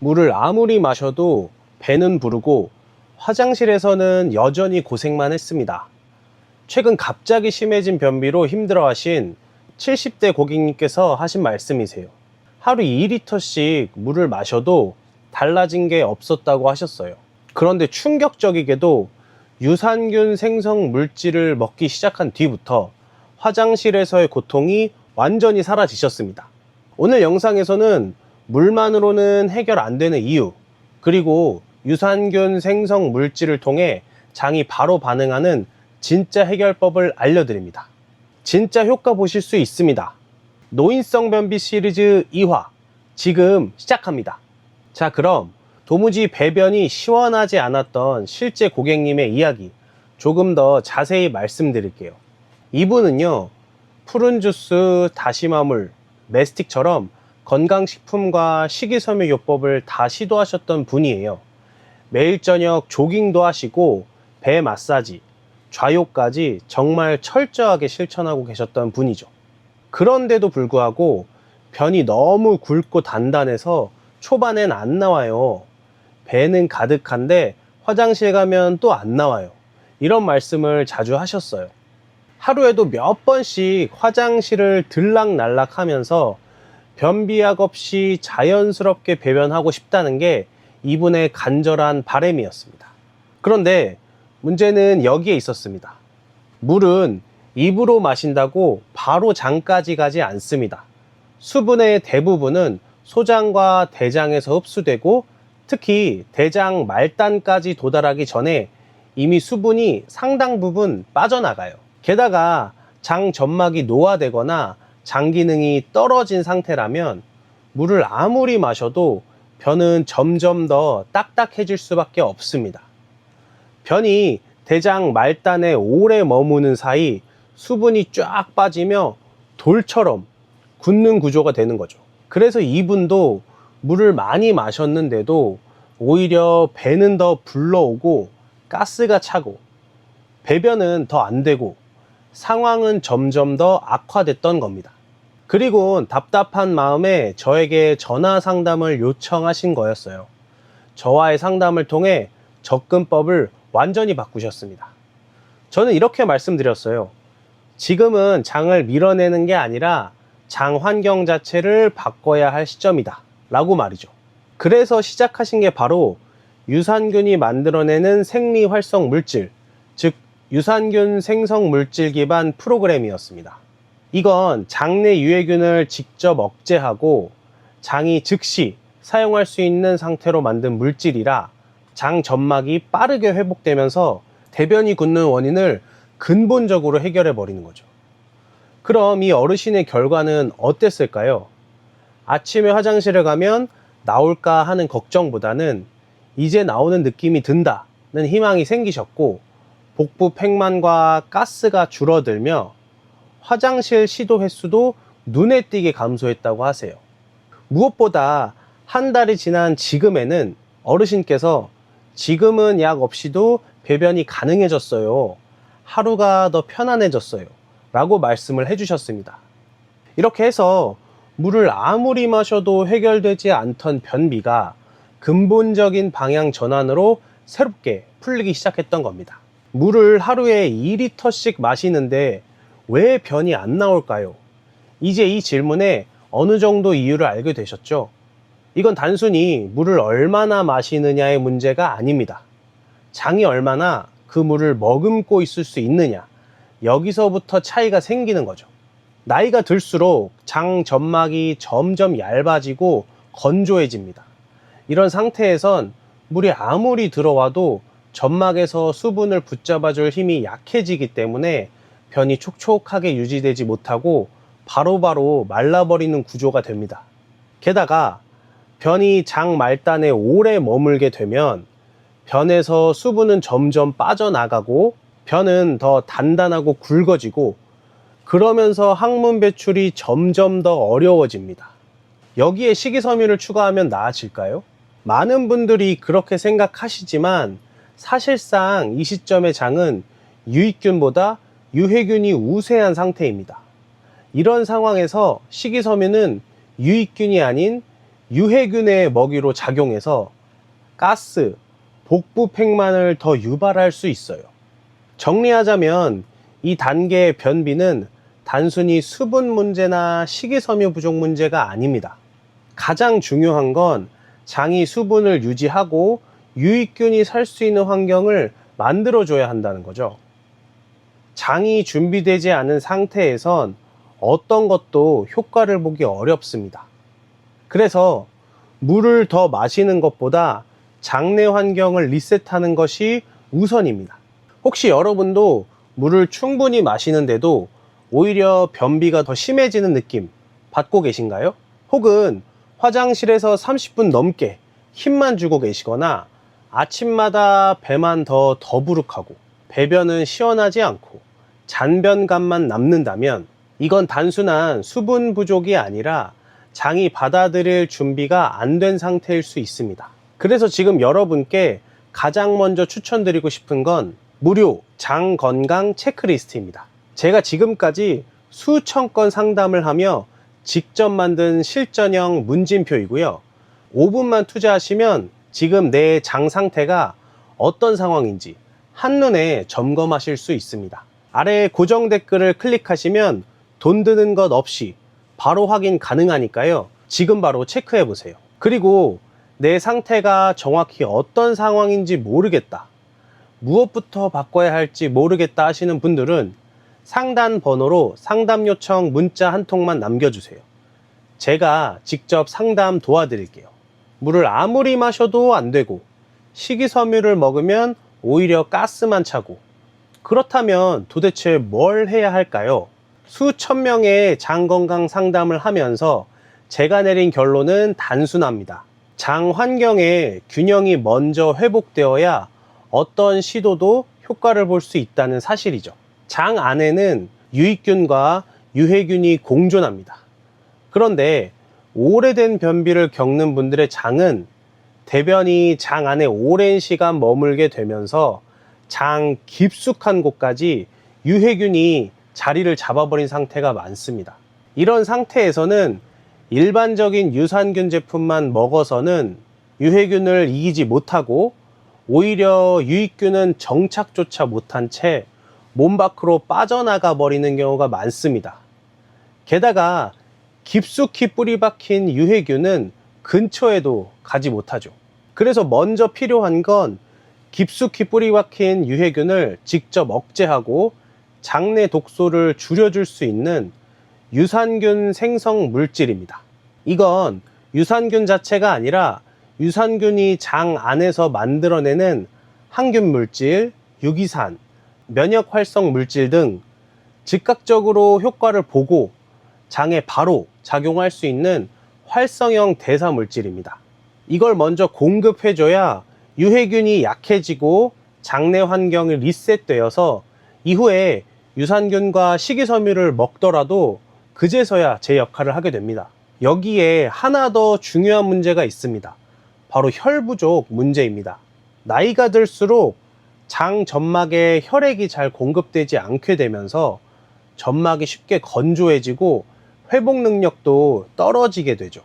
물을 아무리 마셔도 배는 부르고 화장실에서는 여전히 고생만 했습니다. 최근 갑자기 심해진 변비로 힘들어하신 70대 고객님께서 하신 말씀이세요. 하루 2리터씩 물을 마셔도 달라진 게 없었다고 하셨어요. 그런데 충격적이게도 유산균 생성 물질을 먹기 시작한 뒤부터 화장실에서의 고통이 완전히 사라지셨습니다. 오늘 영상에서는 물만으로는 해결 안 되는 이유, 그리고 유산균 생성 물질을 통해 장이 바로 반응하는 진짜 해결법을 알려드립니다. 진짜 효과 보실 수 있습니다. 노인성 변비 시리즈 2화 지금 시작합니다. 자, 그럼 도무지 배변이 시원하지 않았던 실제 고객님의 이야기 조금 더 자세히 말씀드릴게요. 이분은요, 푸른 주스, 다시마물, 메스틱처럼 건강식품과 식이섬유요법을 다 시도하셨던 분이에요. 매일 저녁 조깅도 하시고 배 마사지, 좌욕까지 정말 철저하게 실천하고 계셨던 분이죠. 그런데도 불구하고 변이 너무 굵고 단단해서 초반엔 안 나와요. 배는 가득한데 화장실 가면 또 안 나와요. 이런 말씀을 자주 하셨어요. 하루에도 몇 번씩 화장실을 들락날락 하면서 변비약 없이 자연스럽게 배변하고 싶다는 게 이분의 간절한 바램이었습니다. 그런데 문제는 여기에 있었습니다. 물은 입으로 마신다고 바로 장까지 가지 않습니다. 수분의 대부분은 소장과 대장에서 흡수되고 특히 대장 말단까지 도달하기 전에 이미 수분이 상당 부분 빠져나가요. 게다가 장 점막이 노화되거나 장 기능이 떨어진 상태라면 물을 아무리 마셔도 변은 점점 더 딱딱해질 수밖에 없습니다. 변이 대장 말단에 오래 머무는 사이 수분이 쫙 빠지며 돌처럼 굳는 구조가 되는 거죠. 그래서 이분도 물을 많이 마셨는데도 오히려 배는 더 불러오고 가스가 차고 배변은 더 안 되고 상황은 점점 더 악화됐던 겁니다. 그리고 답답한 마음에 저에게 전화 상담을 요청하신 거였어요. 저와의 상담을 통해 접근법을 완전히 바꾸셨습니다. 저는 이렇게 말씀드렸어요. 지금은 장을 밀어내는 게 아니라 장 환경 자체를 바꿔야 할 시점이다. 라고 말이죠. 그래서 시작하신 게 바로 유산균이 만들어내는 생리 활성 물질, 즉 유산균 생성 물질 기반 프로그램이었습니다. 이건 장내 유해균을 직접 억제하고 장이 즉시 사용할 수 있는 상태로 만든 물질이라 장 점막이 빠르게 회복되면서 대변이 굳는 원인을 근본적으로 해결해 버리는 거죠. 그럼 이 어르신의 결과는 어땠을까요? 아침에 화장실에 가면 나올까 하는 걱정보다는 이제 나오는 느낌이 든다는 희망이 생기셨고 복부 팽만과 가스가 줄어들며 화장실 시도 횟수도 눈에 띄게 감소했다고 하세요. 무엇보다 한 달이 지난 지금에는 어르신께서 지금은 약 없이도 배변이 가능해졌어요. 하루가 더 편안해졌어요. 라고 말씀을 해주셨습니다. 이렇게 해서 물을 아무리 마셔도 해결되지 않던 변비가 근본적인 방향 전환으로 새롭게 풀리기 시작했던 겁니다. 물을 하루에 2리터씩 마시는데 왜 변이 안 나올까요? 이제 이 질문에 어느 정도 이유를 알게 되셨죠? 이건 단순히 물을 얼마나 마시느냐의 문제가 아닙니다. 장이 얼마나 그 물을 머금고 있을 수 있느냐. 여기서부터 차이가 생기는 거죠. 나이가 들수록 장 점막이 점점 얇아지고 건조해집니다. 이런 상태에선 물이 아무리 들어와도 점막에서 수분을 붙잡아줄 힘이 약해지기 때문에 변이 촉촉하게 유지되지 못하고 바로 바로 말라버리는 구조가 됩니다. 게다가 변이 장 말단에 오래 머물게 되면 변에서 수분은 점점 빠져나가고 변은 더 단단하고 굵어지고 그러면서 항문 배출이 점점 더 어려워집니다. 여기에 식이섬유를 추가하면 나아질까요? 많은 분들이 그렇게 생각하시지만 사실상 이 시점의 장은 유익균보다 유해균이 우세한 상태입니다. 이런 상황에서 식이섬유는 유익균이 아닌 유해균의 먹이로 작용해서 가스, 복부팽만을 더 유발할 수 있어요. 정리하자면 이 단계의 변비는 단순히 수분 문제나 식이섬유 부족 문제가 아닙니다. 가장 중요한 건 장이 수분을 유지하고 유익균이 살 수 있는 환경을 만들어줘야 한다는 거죠. 장이 준비되지 않은 상태에선 어떤 것도 효과를 보기 어렵습니다. 그래서 물을 더 마시는 것보다 장내 환경을 리셋하는 것이 우선입니다. 혹시 여러분도 물을 충분히 마시는데도 오히려 변비가 더 심해지는 느낌 받고 계신가요? 혹은 화장실에서 30분 넘게 힘만 주고 계시거나 아침마다 배만 더 더부룩하고 배변은 시원하지 않고 잔변감만 남는다면 이건 단순한 수분 부족이 아니라 장이 받아들일 준비가 안 된 상태일 수 있습니다. 그래서 지금 여러분께 가장 먼저 추천드리고 싶은 건 무료 장 건강 체크리스트입니다. 제가 지금까지 수천 건 상담을 하며 직접 만든 실전형 문진표이고요. 5분만 투자하시면 지금 내 장 상태가 어떤 상황인지 한눈에 점검하실 수 있습니다. 아래 고정 댓글을 클릭하시면 돈 드는 것 없이 바로 확인 가능하니까요. 지금 바로 체크해 보세요. 그리고 내 상태가 정확히 어떤 상황인지 모르겠다. 무엇부터 바꿔야 할지 모르겠다 하시는 분들은 상단 번호로 상담 요청 문자 한 통만 남겨주세요. 제가 직접 상담 도와드릴게요. 물을 아무리 마셔도 안 되고 식이섬유를 먹으면 오히려 가스만 차고 그렇다면 도대체 뭘 해야 할까요? 수천 명의 장 건강 상담을 하면서 제가 내린 결론은 단순합니다. 장 환경의 균형이 먼저 회복되어야 어떤 시도도 효과를 볼 수 있다는 사실이죠. 장 안에는 유익균과 유해균이 공존합니다. 그런데 오래된 변비를 겪는 분들의 장은 대변이 장 안에 오랜 시간 머물게 되면서 장 깊숙한 곳까지 유해균이 자리를 잡아버린 상태가 많습니다. 이런 상태에서는 일반적인 유산균 제품만 먹어서는 유해균을 이기지 못하고 오히려 유익균은 정착조차 못한 채 몸 밖으로 빠져나가 버리는 경우가 많습니다. 게다가 깊숙이 뿌리 박힌 유해균은 근처에도 가지 못하죠. 그래서 먼저 필요한 건 깊숙이 뿌리 박힌 유해균을 직접 억제하고 장내 독소를 줄여줄 수 있는 유산균 생성 물질입니다. 이건 유산균 자체가 아니라 유산균이 장 안에서 만들어내는 항균 물질, 유기산, 면역 활성 물질 등 즉각적으로 효과를 보고 장에 바로 작용할 수 있는 활성형 대사 물질입니다. 이걸 먼저 공급해줘야 유해균이 약해지고 장내 환경이 리셋되어서 이후에 유산균과 식이섬유를 먹더라도 그제서야 제 역할을 하게 됩니다. 여기에 하나 더 중요한 문제가 있습니다. 바로 혈 부족 문제입니다. 나이가 들수록 장 점막에 혈액이 잘 공급되지 않게 되면서 점막이 쉽게 건조해지고 회복 능력도 떨어지게 되죠.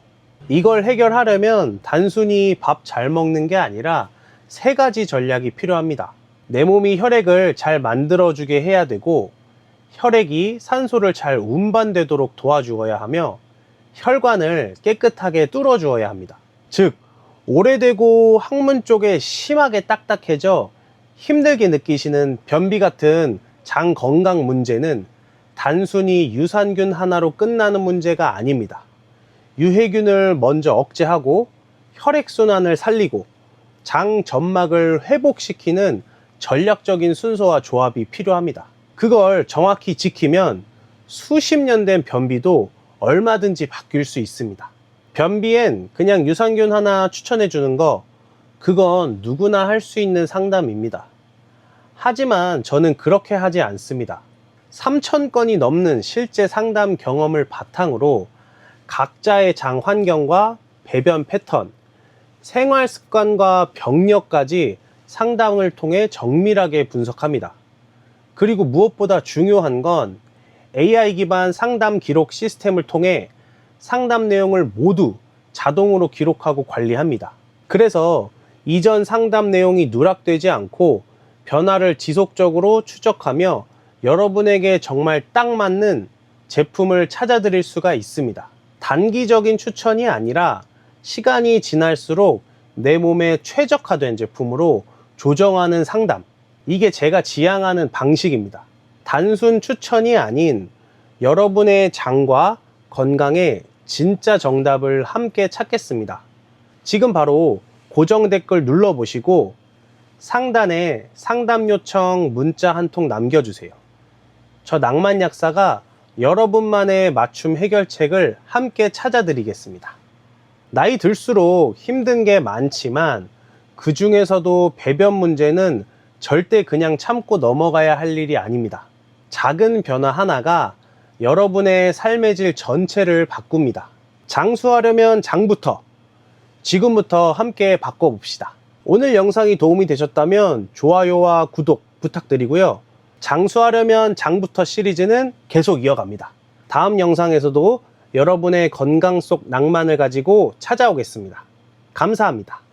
이걸 해결하려면 단순히 밥 잘 먹는 게 아니라 세 가지 전략이 필요합니다. 내 몸이 혈액을 잘 만들어주게 해야 되고, 혈액이 산소를 잘 운반되도록 도와주어야 하며, 혈관을 깨끗하게 뚫어주어야 합니다. 즉, 오래되고 항문 쪽에 심하게 딱딱해져 힘들게 느끼시는 변비 같은 장 건강 문제는 단순히 유산균 하나로 끝나는 문제가 아닙니다. 유해균을 먼저 억제하고 혈액순환을 살리고 장 점막을 회복시키는 전략적인 순서와 조합이 필요합니다. 그걸 정확히 지키면 수십 년 된 변비도 얼마든지 바뀔 수 있습니다. 변비엔 그냥 유산균 하나 추천해 주는 거, 그건 누구나 할 수 있는 상담입니다. 하지만 저는 그렇게 하지 않습니다. 3천 건이 넘는 실제 상담 경험을 바탕으로 각자의 장 환경과 배변 패턴, 생활 습관과 병력까지 상담을 통해 정밀하게 분석합니다. 그리고 무엇보다 중요한 건 AI 기반 상담 기록 시스템을 통해 상담 내용을 모두 자동으로 기록하고 관리합니다. 그래서 이전 상담 내용이 누락되지 않고 변화를 지속적으로 추적하며 여러분에게 정말 딱 맞는 제품을 찾아드릴 수가 있습니다. 단기적인 추천이 아니라 시간이 지날수록 내 몸에 최적화된 제품으로 조정하는 상담. 이게 제가 지향하는 방식입니다. 단순 추천이 아닌 여러분의 장과 건강에 진짜 정답을 함께 찾겠습니다. 지금 바로 고정 댓글 눌러보시고 상단에 상담 요청 문자 한 통 남겨주세요. 저 낭만 약사가 여러분만의 맞춤 해결책을 함께 찾아드리겠습니다. 나이 들수록 힘든 게 많지만 그 중에서도 배변 문제는 절대 그냥 참고 넘어가야 할 일이 아닙니다. 작은 변화 하나가 여러분의 삶의 질 전체를 바꿉니다. 장수하려면 장부터 지금부터 함께 바꿔봅시다. 오늘 영상이 도움이 되셨다면 좋아요와 구독 부탁드리고요. 장수하려면 장부터 시리즈는 계속 이어갑니다. 다음 영상에서도 여러분의 건강 속 낭만을 가지고 찾아오겠습니다. 감사합니다.